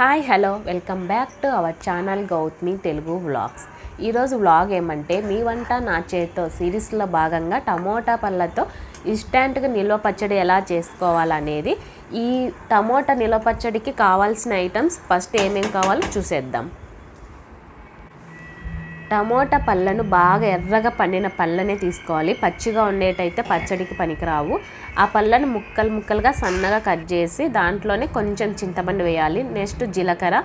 Hi hello welcome back to our channel Gautami Telugu vlogs ఈరోజు vlog ఏమంటే మీ వంట నా చేతితో సిరీస్లో భాగంగా టమోటా పళ్ళతో ఇన్స్టాంట్గా నిల్వ పచ్చడి ఎలా చేసుకోవాలనేది ఈ టమోటా నిల్వ పచ్చడికి కావాల్సిన ఐటమ్స్ ఫస్ట్ ఏమేమి కావాలో చూసేద్దాం. టమోటా పళ్ళను బాగా ఎర్రగా పండిన పళ్ళనే తీసుకోవాలి. పచ్చిగా ఉండేటైతే పచ్చడికి పనికిరావు. ఆ పళ్ళను ముక్కలు ముక్కలుగా సన్నగా కట్ చేసి దాంట్లోనే కొంచెం చింతపండు వేయాలి. నెక్స్ట్ జీలకర్ర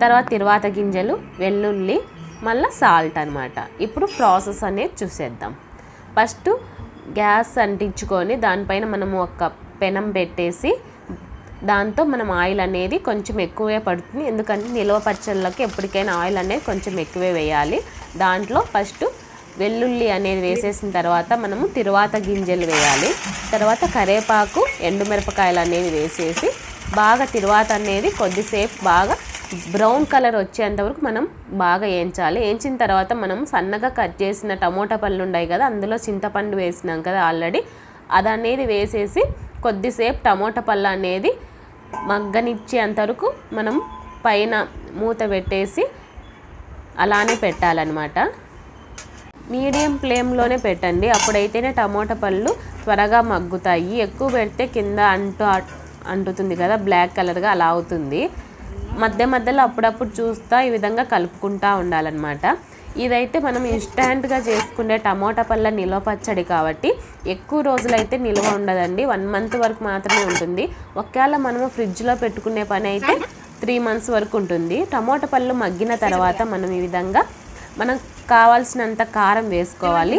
తర్వాత తిరువాత గింజలు వెల్లుల్లి మళ్ళీ సాల్ట్ అనమాట ఇప్పుడు ప్రాసెస్ అనేది చూసేద్దాం. ఫస్ట్ గ్యాస్ అంటించుకొని దానిపైన మనము ఒక పెనం పెట్టేసి దాంతో మనం ఆయిల్ అనేది కొంచెం ఎక్కువే పడుతుంది. ఎందుకంటే నిల్వ పచ్చళ్ళకి ఎప్పటికైనా ఆయిల్ అనేది కొంచెం ఎక్కువే వేయాలి. దాంట్లో ఫస్ట్ వెల్లుల్లి అనేది వేసేసిన తర్వాత మనము తిరువాత గింజలు వేయాలి. తర్వాత కరేపాకు ఎండుమిరపకాయలు అనేవి వేసేసి బాగా తిరువాత అనేది కొద్దిసేపు బాగా బ్రౌన్ కలర్ వచ్చేంత వరకు మనం బాగా వేయించాలి వేయించిన తర్వాత మనం సన్నగా కట్ చేసిన టమోటా పళ్ళు ఉన్నాయి కదా అందులో చింతపండు వేసినాం కదా ఆల్రెడీ. అది అనేది వేసేసి కొద్దిసేపు టమోటా పళ్ళు అనేది మగ్గనిచ్చేంత వరకు మనం పైన మూత పెట్టేసి అలానే పెట్టాలన్నమాట. మీడియం ఫ్లేమ్లోనే పెట్టండి. అప్పుడైతేనే టమోటా పళ్ళు త్వరగా మగ్గుతాయి. ఎక్కువ పెడితే కింద అంటు అంటుతుంది కదా బ్లాక్ కలర్గా అలా అవుతుంది. మధ్య మధ్యలో అప్పుడప్పుడు చూస్తా ఈ విధంగా కలుపుకుంటూ ఉండాలన్నమాట. ఇదైతే మనం ఇన్స్టాంట్గా చేసుకునే టమోటా పళ్ళ నిల్వ పచ్చడి కాబట్టి ఎక్కువ రోజులైతే నిల్వ ఉండదండి. వన్ మంత్ వరకు మాత్రమే ఉంటుంది. ఒకవేళ మనము ఫ్రిడ్జ్లో పెట్టుకునే పని అయితే త్రీ మంత్స్ వరకు ఉంటుంది. టమోటా పళ్ళు మగ్గిన తర్వాత మనం ఈ విధంగా మనం కావాల్సినంత కారం వేసుకోవాలి.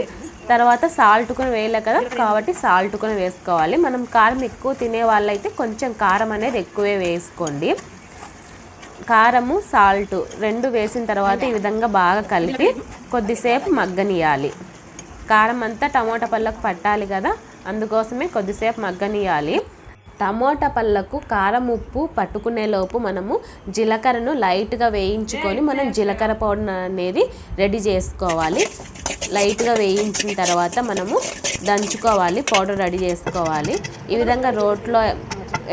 తర్వాత సాల్ట్ కూడా వేయలే కదా కాబట్టి సాల్ట్ కూడా వేసుకోవాలి. మనం కారం ఎక్కువ తినే వాళ్ళైతే కొంచెం కారం అనేది ఎక్కువే వేసుకోండి. కారము సాల్ట్ రెండు వేసిన తర్వాత ఈ విధంగా బాగా కలిపి కొద్దిసేపు మగ్గనియాలి. కారం అంతా టమోటా పళ్ళకు పట్టాలి కదా అందుకోసమే కొద్దిసేపు మగ్గనియాలి. టమోటా పళ్ళకు కారం ఉప్పు పట్టుకునే లోపు మనము జీలకర్రను లైట్గా వేయించుకొని మనం జీలకర్ర పౌడర్ అనేది రెడీ చేసుకోవాలి. లైట్గా వేయించిన తర్వాత మనము దంచుకోవాలి పౌడర్ రెడీ చేసుకోవాలి. ఈ విధంగా రోట్లో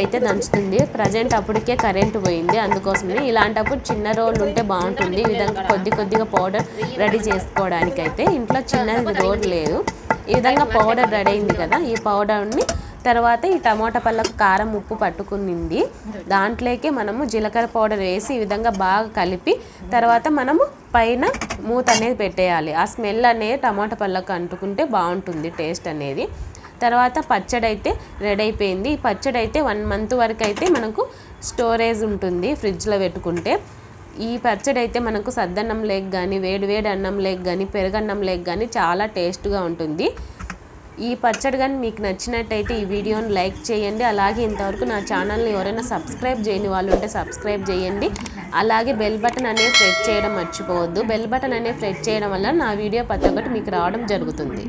అయితే దంచుతుంది. ప్రజెంట్ అప్పటికే కరెంట్ పోయింది. అందుకోసమే ఇలాంటప్పుడు చిన్న రోళ్ళు ఉంటే బాగుంటుంది. ఈ విధంగా కొద్ది కొద్దిగా పౌడర్ రెడీ చేసుకోవడానికి అయితే ఇంట్లో చిన్నది రోడ్ లేదు. ఈ విధంగా పౌడర్ రెడీ అయింది కదా. ఈ పౌడర్ని తర్వాత ఈ టమాటా పళ్ళకు కారం ఉప్పు పట్టుకునింది. దాంట్లోకి మనము జీలకర్ర పౌడర్ వేసి ఈ విధంగా బాగా కలిపి తర్వాత మనము పైన మూత అనేది పెట్టేయాలి. ఆ స్మెల్ అనేది టమాటా పళ్ళకు అంటుకుంటే బాగుంటుంది టేస్ట్ అనేది. తర్వాత పచ్చడి అయితే రెడీ అయిపోయింది ఈ పచ్చడి అయితే వన్ మంత్ వరకు అయితే మనకు స్టోరేజ్ ఉంటుంది ఫ్రిడ్జ్లో పెట్టుకుంటే. ఈ పచ్చడి అయితే మనకు సద్దన్నం లేక్ కానీ వేడి వేడి అన్నం లేక్ కానీ పెరుగన్నం లేక్ కానీ చాలా టేస్ట్గా ఉంటుంది. ఈ పచ్చడి కానీ మీకు నచ్చినట్టయితే ఈ వీడియోని లైక్ చేయండి. అలాగే ఇంతవరకు నా ఛానల్ని ఎవరైనా సబ్స్క్రైబ్ చేయని వాళ్ళు ఉంటే సబ్స్క్రైబ్ చేయండి. అలాగే బెల్ బటన్ అనేది ప్రెస్ చేయడం మర్చిపోవద్దు. బెల్ బటన్ అనేది ప్రెస్ చేయడం వల్ల నా వీడియో ప్రతి ఒక్కటి మీకు రావడం జరుగుతుంది.